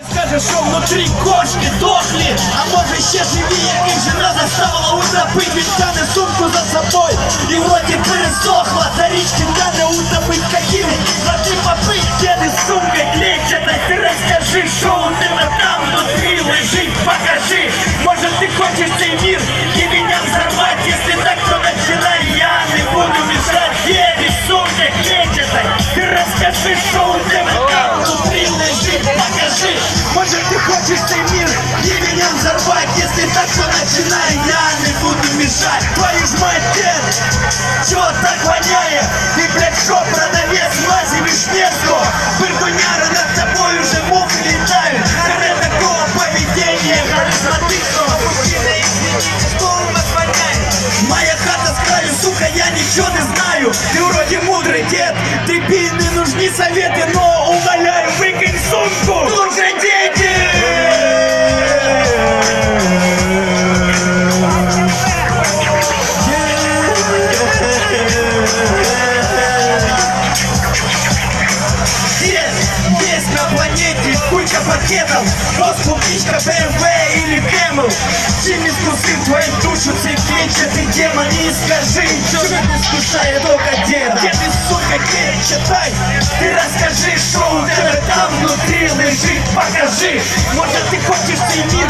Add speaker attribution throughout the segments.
Speaker 1: Скаже, що внутрі кошки дохлі, а може ще живі, яких жена заставила утопить, він тяне сумку за собою і в роті пересохла, за річки тяне утопить какими, води попить, діди з сумкой клетчатой, ти розкажи, що у тебе там внутрі лежить, покажи, може ти хочеш цей мір і меня взорвать, если так, то начинай, я не буду мешать, діди з сумкой клетчатой, ти розкажи, що ты хочешь цей мир? И меня взорвать Если так, то начинай, я не буду мешать Твою ж мать, дед, чё так воняет? Ты, блядь, шо, продавец? Мази Вишневского? Бырдуняра над тобой уже мухи летают. Для такого поведения харизматичного Мужчина, извините, что у вас воняет? Моя хата с краю, сука, я ничего не знаю. Ты вроде мудрый дед, ты не нужны советы Но Вот клубничка, БМВ или Кэмл Чем искусит твою душу цей клетчатый демон И скажи, что же не скушает только деда? Где ты, сука, читай? Ты расскажи, что у тебя там внутри лежит. Покажи, может ты хочешь мир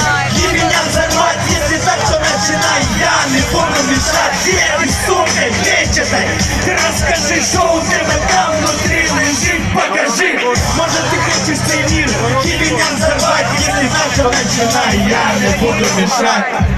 Speaker 1: Fuck the bitch.